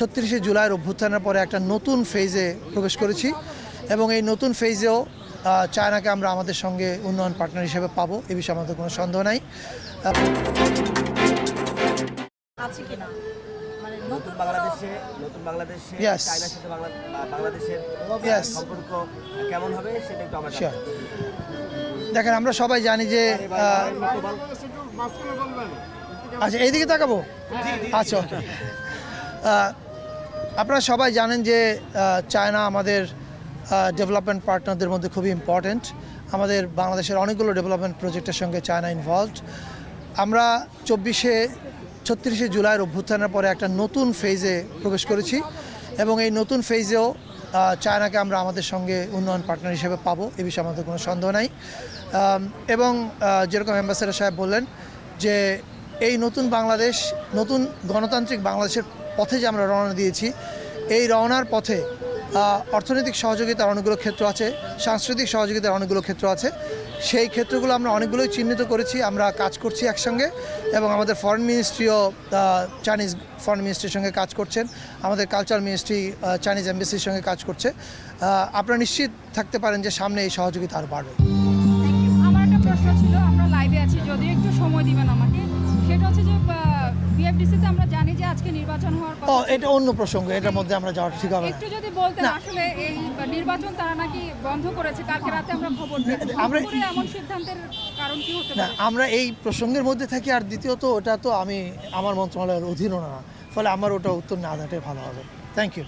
ছত্রিশে জুলাইয়ের অভ্যুত্থানের পরে একটা নতুন ফেজে প্রবেশ করেছি এবং এই নতুন ফেজেও চায়নাকে আমরা আমাদের সঙ্গে উন্নয়ন পার্টনার হিসেবে পাবো এ বিষয়ে আমাদের কোনো সন্দেহ নাই। আছে কিনা? মানে নতুন নতুন বাংলাদেশে নতুন বাংলাদেশে চায়নার সাথে বাংলাদেশের সম্পর্ক কেমন হবে সেটা একটু আমরা দেখেন আমরা সবাই জানি যে আচ্ছা এইদিকে তাকাবো? আচ্ছা ওকে। আপনারা সবাই জানেন যে চায়না আমাদের ডেভেলপমেন্ট পার্টনারদের মধ্যে খুবই ইম্পর্ট্যান্ট আমাদের বাংলাদেশের অনেকগুলো ডেভেলপমেন্ট প্রজেক্টের সঙ্গে চায়না ইনভলভড আমরা চব্বিশে, ছত্রিশে জুলাইয়ের অভ্যুত্থানের পরে একটা নতুন ফেজে প্রবেশ করেছি এবং এই নতুন ফেজেও চায়নাকে আমরা আমাদের সঙ্গে উন্নয়ন পার্টনার হিসেবে পাবো, এ বিষয়ে আমাদের কোনো সন্দেহ নাই। এবং যেরকম অ্যাম্বাসেডার সাহেব বললেন যে, এই নতুন বাংলাদেশ, নতুন গণতান্ত্রিক বাংলাদেশের পথে যে আমরা রওনা দিয়েছি, এই রওনার পথে অর্থনৈতিক সহযোগিতার অনেকগুলো ক্ষেত্র আছে, সাংস্কৃতিক সহযোগিতার অনেকগুলো ক্ষেত্র আছে। সেই ক্ষেত্রগুলো আমরা অনেকগুলোই চিহ্নিত করেছি, আমরা কাজ করছি একসঙ্গে এবং আমাদের ফরেন মিনিস্ট্রিও চাইনিজ ফরেন মিনিস্ট্রির সঙ্গে কাজ করছেন, আমাদের কালচার মিনিস্ট্রি চাইনিজ এম্বাসির সঙ্গে কাজ করছে। আপনারা নিশ্চিত থাকতে পারেন যে সামনে এই সহযোগিতা আরও বাড়বে। আমার একটা প্রশ্ন ছিল, আমরা লাইভে আছি একটু সময় দিবেন আমাকে। সেটা হচ্ছে যে বিএফডিসিতে আমরা জানি যে আজকে নির্বাচন হওয়ার ও কথা এটা অন্য প্রসঙ্গ এটার মধ্যে আমরা যাওয়া ঠিক হবে একটু যদি বলতেন আসলে এই নির্বাচন তারা নাকি বন্ধ করেছে কালকে রাতে আমরা খবর পেয়েছি। আমরা- আমরা এমন সিদ্ধান্তের কারণ কি হতে পারে? আমরা এই প্রসঙ্গের মধ্যে থাকি আর দ্বিতীয়ত ওটা তো আমি আমার মন্ত্রণালয়ের অধীনও না ফলে আমার ওটা উত্তর না দেওয়াটাই ভালো হবে। Thank you